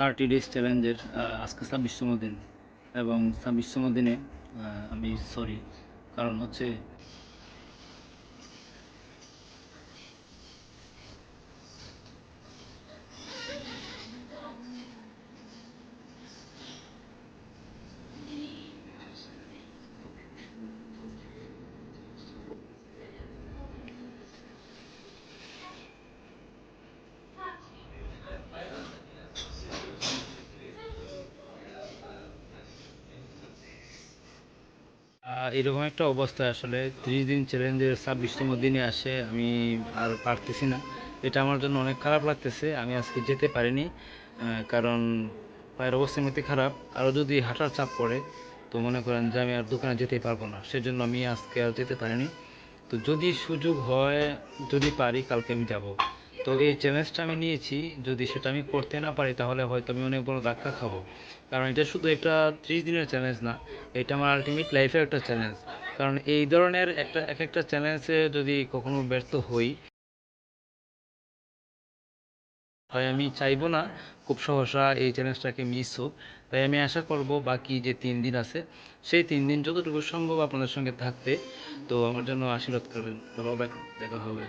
Thirty days চ্যালেঞ্জের আজকে ছাব্বিশতম দিন। এবং ছাব্বিশতম দিনে আমি সরি কারণ হচ্ছে এরকম একটা অবস্থা আসলে। ত্রিশ দিন চ্যালেঞ্জের ছাব্বিশতম দিনে আসে, আমি আর পারতেছি না। এটা আমার জন্য অনেক খারাপ লাগতেছে, আমি আজকে যেতে পারিনি কারণ পায়ের অবস্থা এমনিতে খারাপ। আরও যদি হাঁটার চাপ পড়ে, তো মনে করেন যে আমি আর দোকানে যেতেই পারব না। সেজন্য আমি আজকে আর যেতে পারিনি। তো যদি সুযোগ হয়, যদি পারি, কালকে আমি যাব। তো এই চ্যালেঞ্জটা আমি নিয়েছি, যদি সেটা আমি করতে না পারি, তাহলে হয়তো আমি অনেক বড় ধাক্কা খাব। কারণ এটা শুধু একটা ত্রিশ দিনের চ্যালেঞ্জ না, এটা আমার আলটিমেট লাইফের একটা চ্যালেঞ্জ কারণ এই ধরনের একটা এক একটা চ্যালেঞ্জে যদি কখনো ব্যর্থ হই হয় আমি চাইব না, খুব সহসা এই চ্যালেঞ্জটাকে মিস হোক। তাই আমি আশা করব বাকি যে তিন দিন আছে, সেই তিন দিন যতটুকু সম্ভব আপনাদের সঙ্গে থাকতে। তো আমার জন্য আশীর্বাদ করবেন। দেখা হবে।